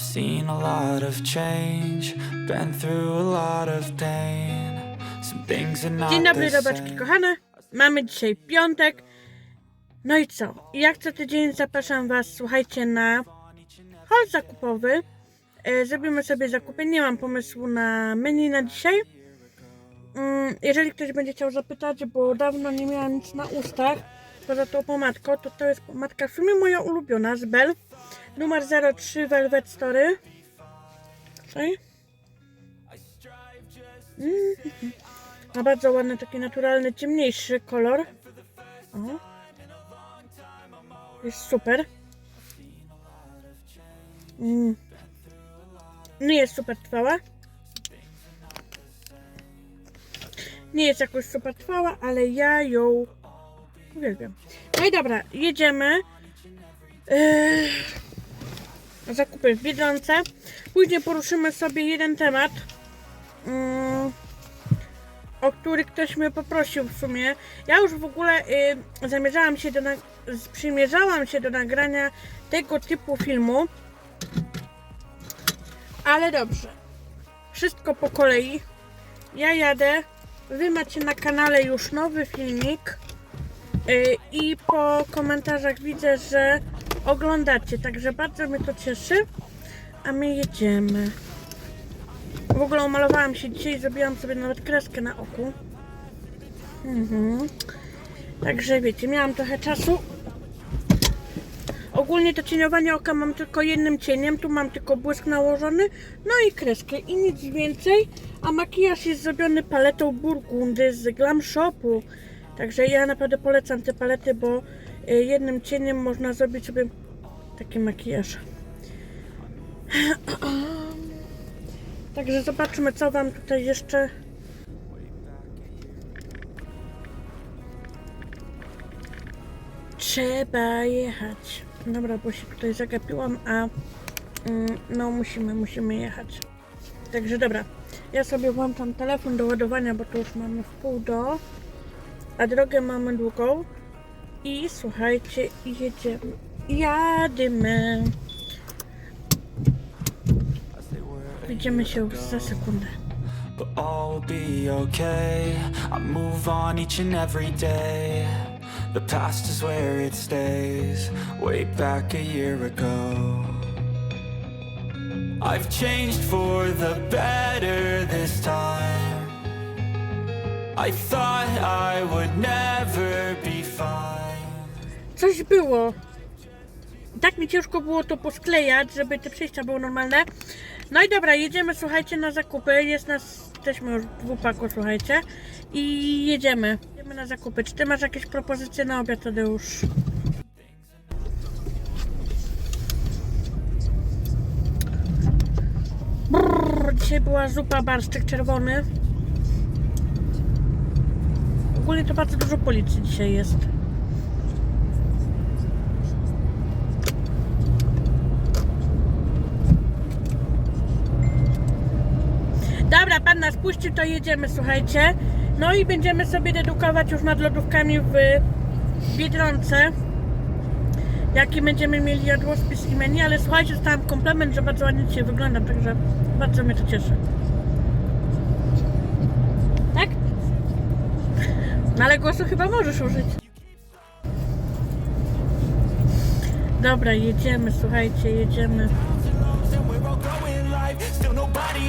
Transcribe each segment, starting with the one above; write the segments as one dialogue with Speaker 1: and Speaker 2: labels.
Speaker 1: Seen a lot of change, been through a lot of pain. Some things are not
Speaker 2: Dzień dobry,
Speaker 1: the
Speaker 2: robaczki
Speaker 1: same.
Speaker 2: kochane. Mamy dzisiaj piątek. No i co? Jak co tydzień zapraszam Was, słuchajcie, na hol zakupowy. E, Zrobimy sobie zakupy. Nie mam pomysłu na menu na dzisiaj. Mm, Jeżeli ktoś będzie chciał zapytać, bo dawno nie miałam nic na ustach, poza tą pomadką, to to jest pomadka w sumie moja ulubiona z Bell. Numer 03 Velvet Story. Tutaj. Mm. Ma bardzo ładny, taki naturalny, ciemniejszy kolor. O. Jest super. Mm. Nie jest super trwała. Nie jest jakoś super trwała, ale ja ją uwielbiam. No i dobra, jedziemy. Zakupy w Biedronce. Później poruszymy sobie jeden temat. Mm, o który ktoś mnie poprosił w sumie. Ja już w ogóle y, zamierzałam się do przymierzałam się do nagrania tego typu filmu. Ale dobrze. Wszystko po kolei. Ja jadę. Wy macie na kanale już nowy filmik. Y, I po komentarzach widzę, że oglądacie. Także bardzo mnie to cieszy. A my jedziemy. W ogóle umalowałam się dzisiaj, zrobiłam sobie nawet kreskę na oku. Mhm. Także wiecie, miałam trochę czasu. Ogólnie to cieniowanie oka mam tylko jednym cieniem, tu mam tylko błysk nałożony, no i kreskę i nic więcej. A makijaż jest zrobiony paletą Burgundy z Glam Shopu. Także ja naprawdę polecam te palety, bo jednym cieniem można zrobić sobie taki makijaż. Także zobaczmy, co Wam tutaj jeszcze. Trzeba jechać. Dobra, bo się tutaj zagapiłam, a mm, no musimy, musimy jechać. Także dobra, ja sobie włączam telefon do ładowania, bo to już mamy w pół do, a drogę mamy długą. I słuchajcie, jedziemy. Jadymy. Widzimy się już za sekundę.
Speaker 1: But all will be okay. I move on each and every day. The past is where it stays. Way back a year ago. I've changed for the better this time. I thought I would never.
Speaker 2: Coś było. Tak mi ciężko było to posklejać, żeby te przejścia były normalne. No i dobra, jedziemy, słuchajcie, na zakupy. Jest nas, jesteśmy już w dwupaku, słuchajcie. I jedziemy. Jedziemy na zakupy. Czy ty masz jakieś propozycje na obiad, Tadeusz? Brrr, dzisiaj była zupa barszczyk czerwony. Ogólnie to bardzo dużo policji dzisiaj jest. Puścił, to jedziemy, słuchajcie. No i będziemy sobie dedukować już nad lodówkami w Biedronce. Jaki będziemy mieli jadłospis i menu, ale słuchajcie, dostałam komplement, że bardzo ładnie dzisiaj wyglądam, także bardzo mnie to cieszy. Tak? No ale głosu chyba możesz użyć. Dobra, jedziemy, słuchajcie, jedziemy.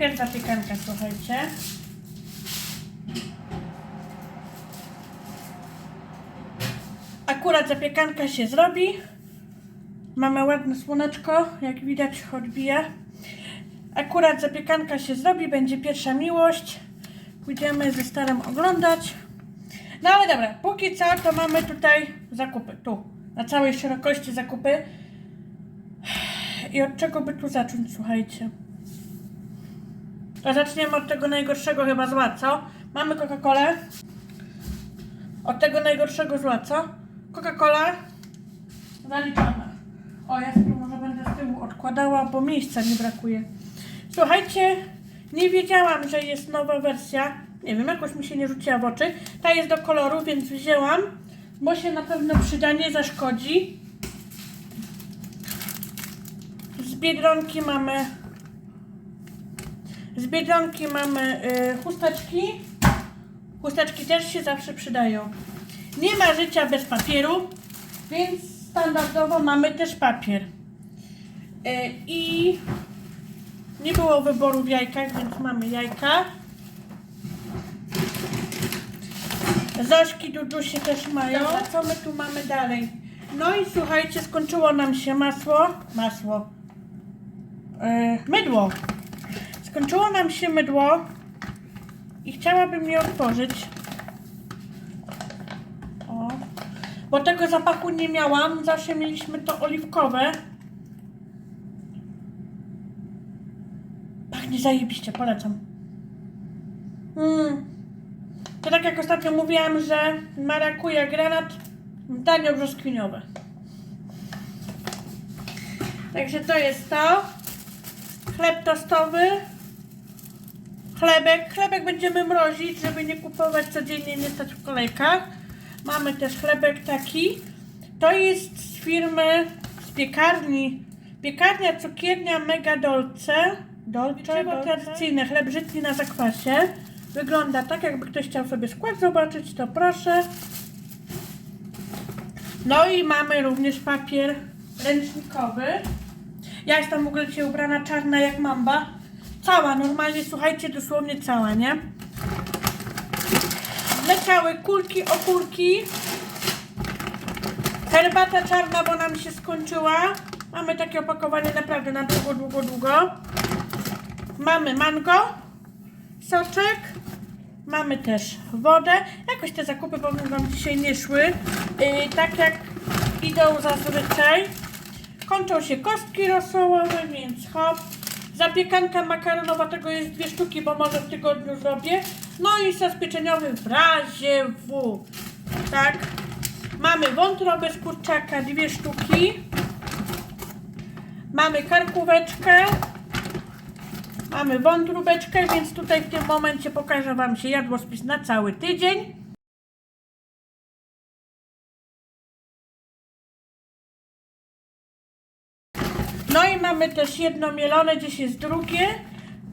Speaker 2: Najpierw zapiekanka, słuchajcie. Akurat zapiekanka się zrobi. Mamy ładne słoneczko, jak widać odbija. Akurat zapiekanka się zrobi, będzie pierwsza miłość. Pójdziemy ze starym oglądać. No ale dobra, póki co to mamy tutaj zakupy. Tu, na całej szerokości zakupy. I od czego by tu zacząć, słuchajcie? To zaczniemy od tego najgorszego chyba zła, co? Mamy Coca-Colę. Od tego najgorszego zła, co? Coca-Cola zaliczona. O, ja tu może będę z tyłu odkładała, bo miejsca mi brakuje. Słuchajcie, nie wiedziałam, że jest nowa wersja. Nie wiem, jakoś mi się nie rzuciła w oczy. Ta jest do koloru, więc wzięłam, bo się na pewno przyda, nie zaszkodzi. Z Biedronki mamy z Biedronki mamy y, chusteczki. Chusteczki też się zawsze przydają. Nie ma życia bez papieru, więc standardowo mamy też papier. Y, I nie było wyboru w jajkach, więc mamy jajka. Zośki, dudusi też mają. Co my tu mamy dalej? No i słuchajcie, skończyło nam się masło. Masło. Yy, mydło. Skończyło nam się mydło i chciałabym je otworzyć. O. Bo tego zapachu nie miałam. Zawsze mieliśmy to oliwkowe. Pachnie zajebiście, polecam. Mm. To tak jak ostatnio mówiłam, że marakuja granat, danio brzoskwiniowe. Także to jest to. Chleb tostowy. Chlebek. Chlebek będziemy mrozić, żeby nie kupować codziennie, nie stać w kolejkach. Mamy też chlebek taki. To jest z firmy, z piekarni. Piekarnia cukiernia Mega Dolce. Dolce, tradycyjne, chleb żytni na zakwasie. Wygląda tak, jakby ktoś chciał sobie skład zobaczyć, to proszę. No i mamy również papier ręcznikowy. Ja jestem w ogóle dzisiaj ubrana czarna jak mamba. Cała, normalnie, słuchajcie, dosłownie cała, nie? Leciały kulki, okurki. Herbata czarna, bo nam się skończyła. Mamy takie opakowanie naprawdę na długo, długo, długo. Mamy mango, soczek. Mamy też wodę. Jakoś te zakupy powiem Wam dzisiaj nie szły. Yy, tak jak idą zazwyczaj. Kończą się kostki rosołowe, więc hop. Zapiekanka makaronowa tego jest dwie sztuki, bo może w tygodniu zrobię. No i sos pieczeniowy w razie W. Tak. Mamy wątrobę z kurczaka, dwie sztuki. Mamy karkóweczkę. Mamy wątróbeczkę, więc tutaj w tym momencie pokażę Wam się jadłospis na cały tydzień. No i mamy też jedno mielone, gdzieś jest drugie,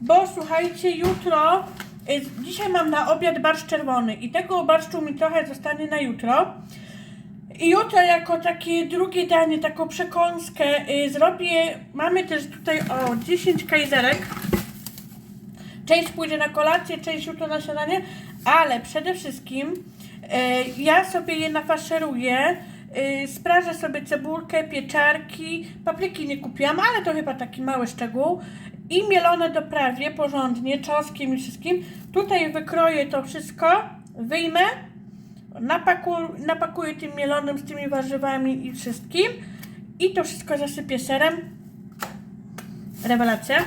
Speaker 2: bo słuchajcie, jutro, y, dzisiaj mam na obiad barszcz czerwony i tego barszczu mi trochę zostanie na jutro. I jutro jako takie drugie danie, taką przekąskę y, zrobię, mamy też tutaj o 10 kajzerek. Część pójdzie na kolację, część jutro na śniadanie, ale przede wszystkim y, ja sobie je nafaszeruję. Y, sprażę sobie cebulkę, pieczarki, papryki nie kupiłam, ale to chyba taki mały szczegół. I mielone doprawię porządnie, czosnkiem i wszystkim. Tutaj wykroję to wszystko, wyjmę, napaku, napakuję tym mielonym z tymi warzywami i wszystkim. I to wszystko zasypię serem. Rewelacja.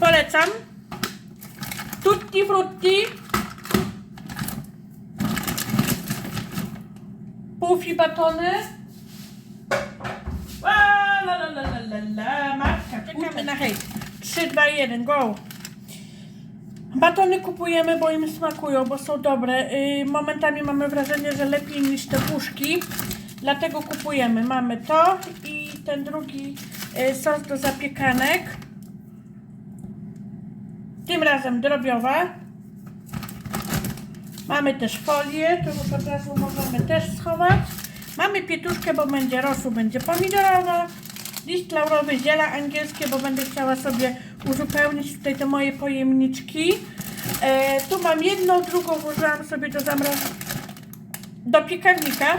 Speaker 2: Polecam. Tutti frutti. Pufi batony. La, la, la, la, la, la. Matka, czekamy na hejt. 3, 2, 1, go. Batony kupujemy, bo im smakują, bo są dobre. Yy, momentami mamy wrażenie, że lepiej niż te puszki. Dlatego kupujemy. Mamy to i ten drugi yy, sos do zapiekanek. Tym razem drobiowa. Mamy też folię, już od razu możemy też schować. Mamy pietruszkę, bo będzie rosół, będzie pomidorowa. liść laurowy, ziela angielskie, bo będę chciała sobie uzupełnić tutaj te moje pojemniczki. E, tu mam jedną, drugą włożyłam sobie do zamrożenia, do piekarnika.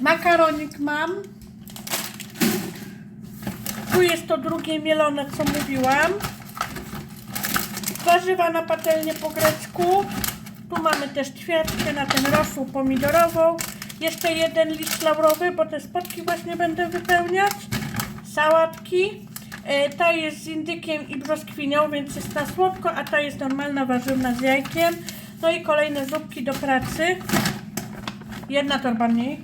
Speaker 2: Makaronik mam. Tu jest to drugie mielone, co mówiłam. Warzywa na patelnię po grecku. Tu mamy też ćwiartkę na ten rosół pomidorową. Jeszcze jeden liść laurowy, bo te spotki właśnie będę wypełniać. Sałatki. E, ta jest z indykiem i brzoskwinią, więc jest na słodko, a ta jest normalna warzywna z jajkiem. No i kolejne zupki do pracy. Jedna torba mniej.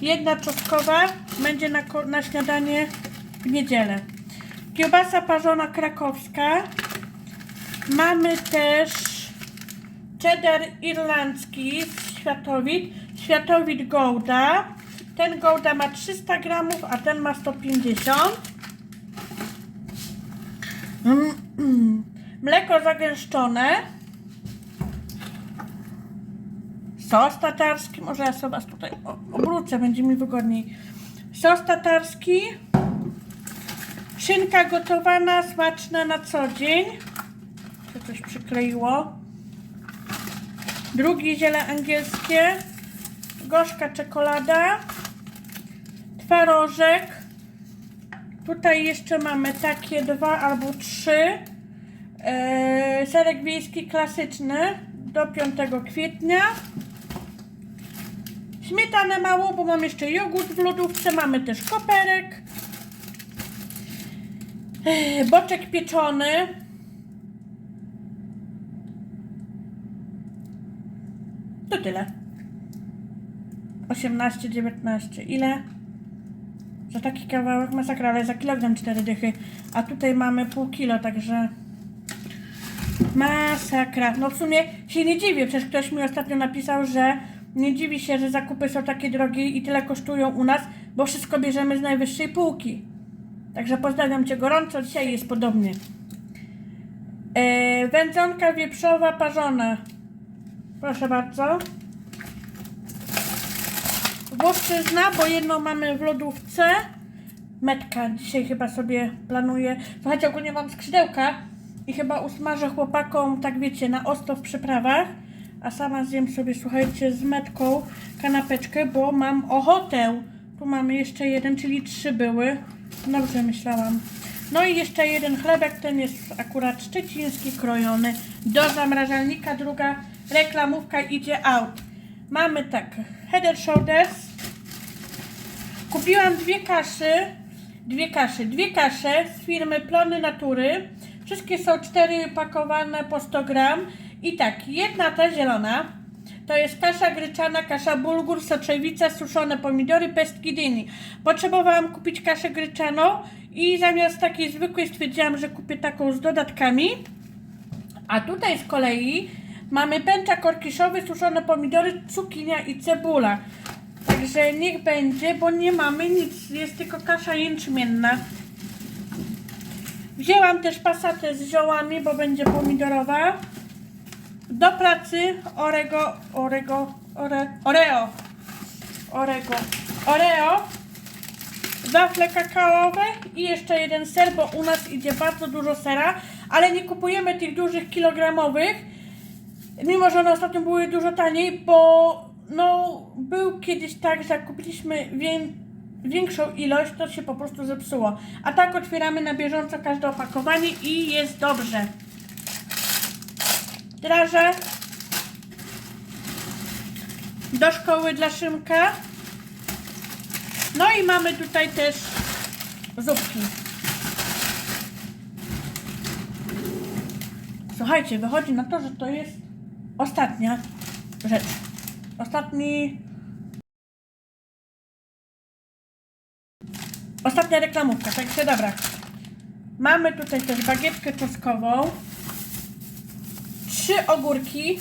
Speaker 2: Jedna czosnkowa będzie na, na śniadanie w niedzielę. Kiełbasa parzona krakowska. Mamy też cheddar irlandzki z światowit. Światowit Gouda. Ten Gouda ma 300 gramów, a ten ma 150. Mm, mm. Mleko zagęszczone. Sos tatarski, może ja sobie was tutaj obrócę, będzie mi wygodniej. Sos tatarski. Szynka gotowana, smaczna na co dzień. To coś przykleiło. Drugie ziele angielskie. Gorzka czekolada. Twarożek. Tutaj jeszcze mamy takie dwa albo trzy. Eee, serek wiejski klasyczny do 5 kwietnia. Śmietanę mało, bo mam jeszcze jogurt w lodówce. Mamy też koperek. Eee, Boczek pieczony. To tyle. 18, 19. Ile? Za taki kawałek masakra, ale za kilogram 4 dychy. A tutaj mamy pół kilo, także... Masakra. No w sumie się nie dziwię, przecież ktoś mi ostatnio napisał, że nie dziwi się, że zakupy są takie drogie i tyle kosztują u nas, bo wszystko bierzemy z najwyższej półki. Także pozdrawiam Cię gorąco, dzisiaj jest podobnie. E, wędzonka wieprzowa parzona. Proszę bardzo. Włoszczyzna, bo jedną mamy w lodówce. Metka dzisiaj chyba sobie planuję. Słuchajcie, ogólnie mam skrzydełka i chyba usmażę chłopakom, tak wiecie, na ostro w przyprawach. A sama zjem sobie, słuchajcie, z metką kanapeczkę, bo mam ochotę. Tu mamy jeszcze jeden, czyli trzy były. Dobrze myślałam. No i jeszcze jeden chlebek, ten jest akurat szczeciński, krojony do zamrażalnika. Druga reklamówka idzie out. Mamy tak, head and shoulders, Kupiłam dwie kaszy, dwie kaszy, dwie kasze z firmy Plony Natury. Wszystkie są cztery pakowane po 100 gram. I tak, jedna ta zielona to jest kasza gryczana, kasza bulgur, soczewica, suszone pomidory, pestki dyni. Potrzebowałam kupić kaszę gryczaną i zamiast takiej zwykłej stwierdziłam, że kupię taką z dodatkami. A tutaj z kolei mamy pęczak orkiszowy, suszone pomidory, cukinia i cebula. Także niech będzie, bo nie mamy nic, jest tylko kasza jęczmienna. Wzięłam też pasatę z ziołami, bo będzie pomidorowa. Do pracy orego, orego, ore, oreo, orego, oreo, wafle kakaowe i jeszcze jeden ser, bo u nas idzie bardzo dużo sera, ale nie kupujemy tych dużych kilogramowych, mimo że one ostatnio były dużo taniej, bo no był kiedyś tak, że kupiliśmy wię, większą ilość, to się po prostu zepsuło. A tak otwieramy na bieżąco każde opakowanie i jest dobrze. Draże do szkoły dla Szymka. No i mamy tutaj też zupki. Słuchajcie, wychodzi na to, że to jest ostatnia rzecz. Ostatni. Ostatnia reklamówka, także dobra. Mamy tutaj też bagietkę czosnkową. Trzy ogórki.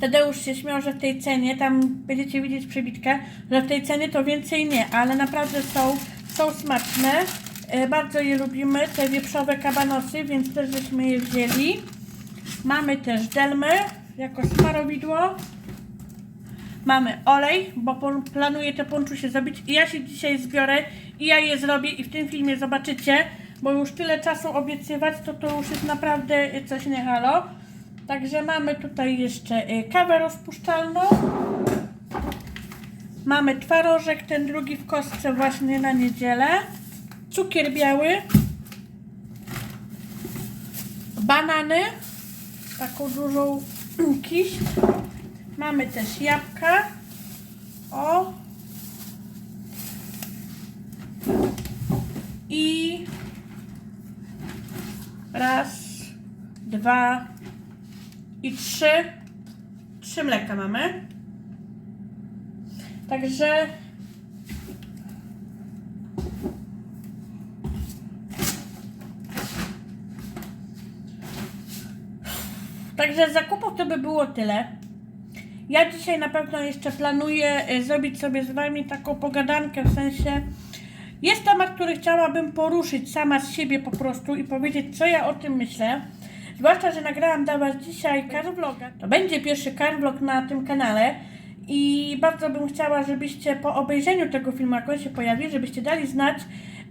Speaker 2: Tadeusz się śmiał, że w tej cenie, tam będziecie widzieć przebitkę, że w tej cenie to więcej nie, ale naprawdę są, są smaczne. E, bardzo je lubimy, te wieprzowe kabanosy, więc też żeśmy je wzięli. Mamy też delmy jako smarowidło. Mamy olej, bo planuję te ponczusie zrobić i ja się dzisiaj zbiorę i ja je zrobię i w tym filmie zobaczycie, bo już tyle czasu obiecywać, to to już jest naprawdę coś nie halo. Także mamy tutaj jeszcze y, kawę rozpuszczalną. Mamy twarożek, ten drugi w kostce właśnie na niedzielę. Cukier biały. Banany. Taką dużą kiść. Mamy też jabłka. O. I raz, dwa i trzy. Trzy mleka mamy. Także Także zakupów to by było tyle. Ja dzisiaj na pewno jeszcze planuję e, zrobić sobie z Wami taką pogadankę, w sensie jest temat, który chciałabym poruszyć sama z siebie po prostu i powiedzieć, co ja o tym myślę. Zwłaszcza, że nagrałam dla Was dzisiaj car vloga. To będzie pierwszy car vlog na tym kanale i bardzo bym chciała, żebyście po obejrzeniu tego filmu, jak on się pojawi, żebyście dali znać,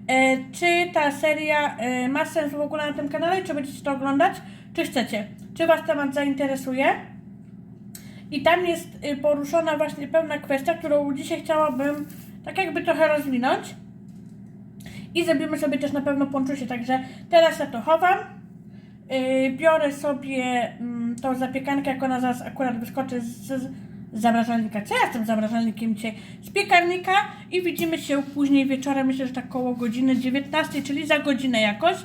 Speaker 2: e, czy ta seria e, ma sens w ogóle na tym kanale, czy będziecie to oglądać, czy chcecie. Czy Was temat zainteresuje? I tam jest y, poruszona właśnie pewna kwestia, którą dzisiaj chciałabym tak jakby trochę rozwinąć. I zrobimy sobie też na pewno ponczusie, także teraz ja to chowam. Yy, biorę sobie mm, tą zapiekankę, jak ona zaraz akurat wyskoczy z, zamrażalnika. Co ja tym zamrażalnikiem dzisiaj? Z piekarnika i widzimy się później wieczorem, myślę, że tak koło godziny 19, czyli za godzinę jakoś.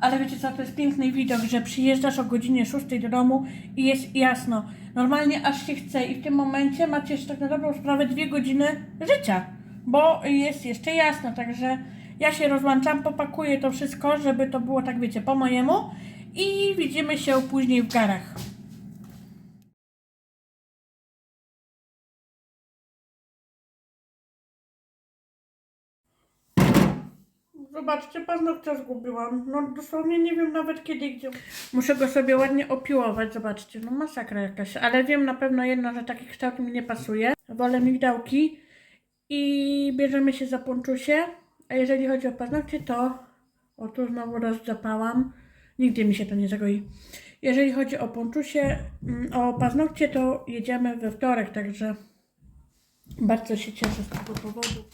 Speaker 2: Ale wiecie co, to jest piękny widok, że przyjeżdżasz o godzinie 6 do domu i jest jasno. Normalnie aż się chce i w tym momencie macie jeszcze tak na dobrą sprawę dwie godziny życia, bo jest jeszcze jasno, także ja się rozłączam, popakuję to wszystko, żeby to było tak wiecie, po mojemu i widzimy się później w garach. Zobaczcie, paznokcia zgubiłam. No dosłownie nie wiem nawet kiedy gdzie. Muszę go sobie ładnie opiłować, zobaczcie. No masakra jakaś, ale wiem na pewno jedno, że taki kształt mi nie pasuje. Wolę migdałki i bierzemy się za ponczusie. A jeżeli chodzi o paznokcie, to o tu znowu raz Nigdy mi się to nie zagoi. Jeżeli chodzi o ponczusie, mm, o paznokcie, to jedziemy we wtorek, także bardzo się cieszę z tego powodu.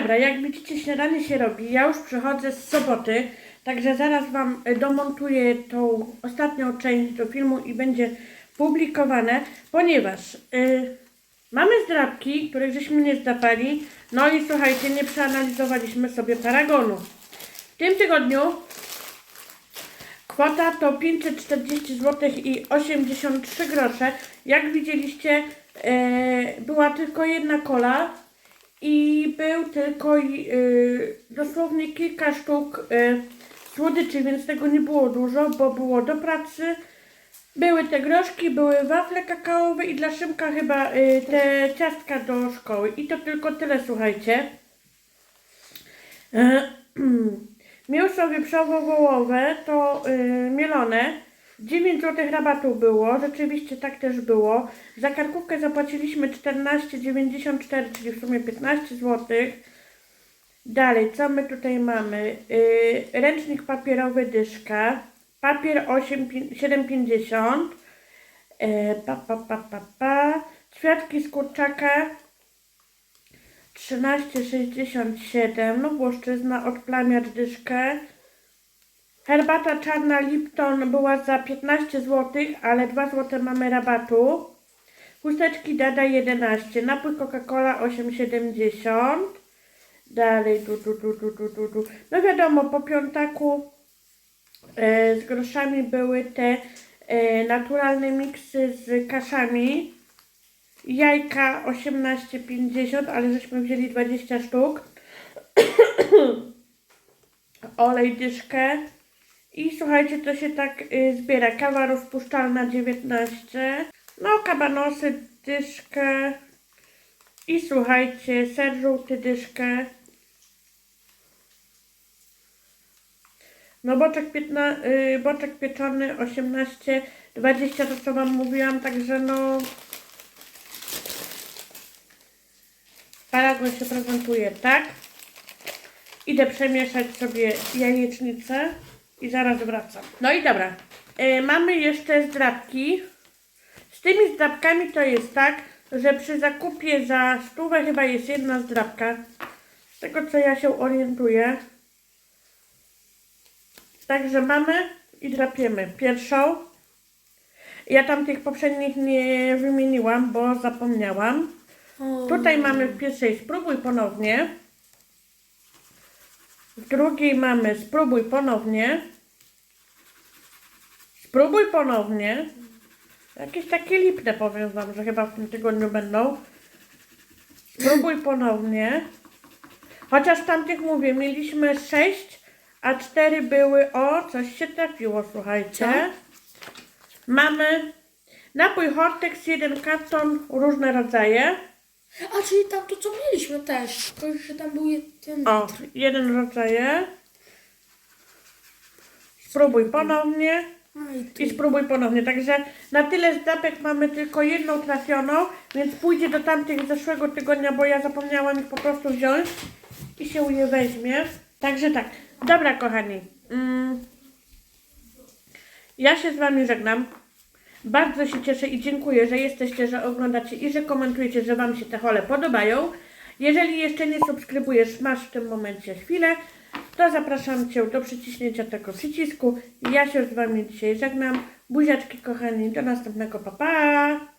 Speaker 2: Dobra, jak widzicie, śniadanie się robi. Ja już przychodzę z soboty, także zaraz Wam y, domontuję tą ostatnią część do filmu i będzie publikowane, ponieważ y, mamy zdrabki, których żeśmy nie zdrapali. No i słuchajcie, nie przeanalizowaliśmy sobie paragonu. W tym tygodniu Kwota to 540 zł i 83 grosze. Jak widzieliście, e, była tylko jedna kola i był tylko e, dosłownie kilka sztuk e, słodyczy, więc tego nie było dużo, bo było do pracy. Były te groszki, były wafle kakaowe i dla Szymka chyba e, te ciastka do szkoły. I to tylko tyle, słuchajcie. E, Mięso wieprzowo-wołowe to yy, mielone. 9 zł rabatu było, rzeczywiście tak też było. Za karkówkę zapłaciliśmy 14,94, czyli w sumie 15 zł. Dalej, co my tutaj mamy? Yy, ręcznik papierowy dyszka, papier 8, pi- 7,50, yy, pa, pa, pa, pa, pa. Ćwiartki z kurczaka 13,67, no Włoszczyzna, odplamiacz dyszkę. Herbata czarna Lipton była za 15 zł, ale 2 zł mamy rabatu. Chusteczki Dada 11, napój Coca-Cola 8,70. Dalej, tu, tu, tu, tu, tu, tu, tu. No wiadomo, po piątaku e, z groszami były te e, naturalne miksy z kaszami. Jajka 18,50, ale żeśmy wzięli 20 sztuk. Olej dyszkę. I słuchajcie, to się tak y, zbiera. Kawa rozpuszczalna 19. No, kabanosy dyszkę. I słuchajcie, ser żółty dyszkę. No boczek, 15, y, boczek pieczony 18, 20 to co wam mówiłam, także no Paragon się prezentuje tak. Idę przemieszać sobie jajecznicę i zaraz wracam. No i dobra. E, mamy jeszcze zdrabki. Z tymi zdrabkami to jest tak, że przy zakupie za stówę chyba jest jedna zdrabka. Z tego co ja się orientuję. Także mamy i drapiemy pierwszą. Ja tam tych poprzednich nie wymieniłam, bo zapomniałam. Tutaj mamy w pierwszej spróbuj ponownie. W drugiej mamy spróbuj ponownie. Spróbuj ponownie. Jakieś takie lipne powiem Wam, że chyba w tym tygodniu będą. Spróbuj ponownie. Chociaż tamtych mówię, mieliśmy 6, a 4 były o, coś się trafiło, słuchajcie. Mamy napój Hortex, jeden karton, różne rodzaje.
Speaker 3: A czyli tam to co mieliśmy też, tylko że tam był jeden
Speaker 2: O,
Speaker 3: litr.
Speaker 2: jeden rodzaje. Spróbuj ponownie
Speaker 3: A i tu.
Speaker 2: i spróbuj ponownie. Także na tyle zdapek mamy tylko jedną trafioną, więc pójdzie do tamtych z zeszłego tygodnia, bo ja zapomniałam ich po prostu wziąć i się je weźmie. Także tak. Dobra, kochani. Mm. Ja się z Wami żegnam. Bardzo się cieszę i dziękuję, że jesteście, że oglądacie i że komentujecie, że Wam się te hole podobają. Jeżeli jeszcze nie subskrybujesz, masz w tym momencie chwilę, to zapraszam Cię do przyciśnięcia tego przycisku. Ja się z Wami dzisiaj żegnam. Buziaczki kochani, do następnego, pa pa!